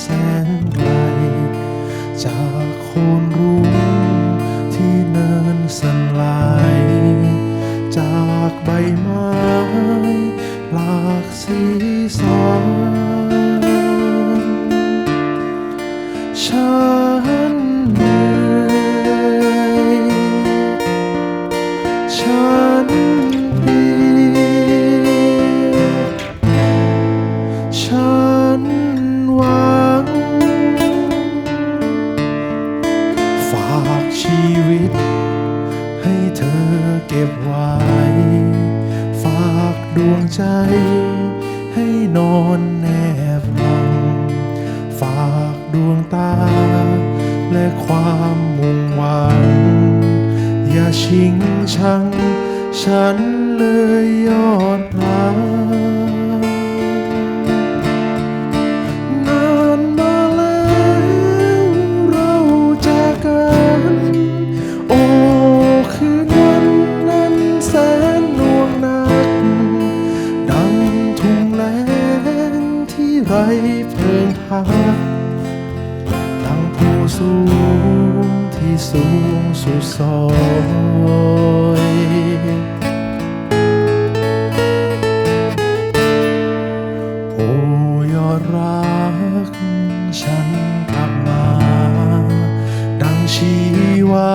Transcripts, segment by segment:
แสนไกล จากโคนรุ้งที่เนินสันลายจากใบไม้หลากสีสัน หวัง ฝากชีวิต ให้เธอเก็บไว้ ฝากดวงใจ ให้นอนแนบลัง ฝากดวงตา และความมุ่งหวัง อย่าชิงชัง ฉันเลยยอดรัก เพลิงพักดังผู้สูงที่สูงสุดซอยโอ้ยอดรัก ฉันกลับมา ดังชีวา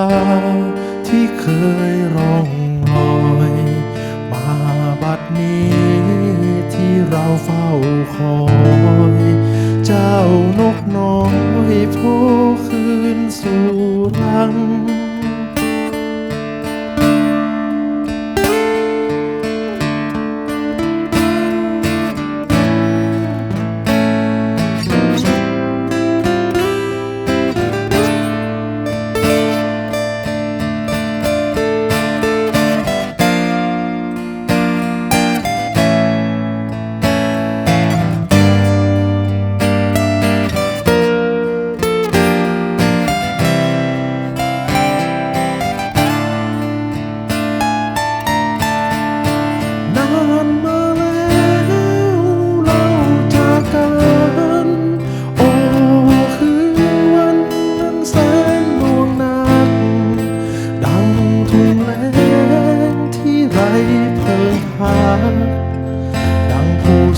ที่เคยร่องลอย มาบัดนี้ที่เราเฝ้าคอย เจ้านกน้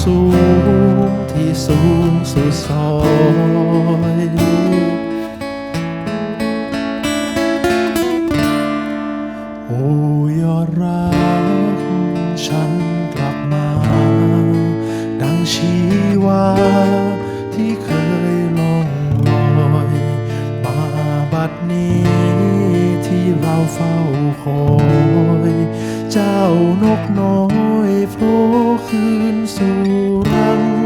สูงที่สูงสุดซอยโอ้ยอดรักฉันกลับมา ดังชีวาที่เคยลงลอย มาบัดนี้ที่เราเฝ้าคอย เจ้านกน้อยโผล่คืนสู่รัง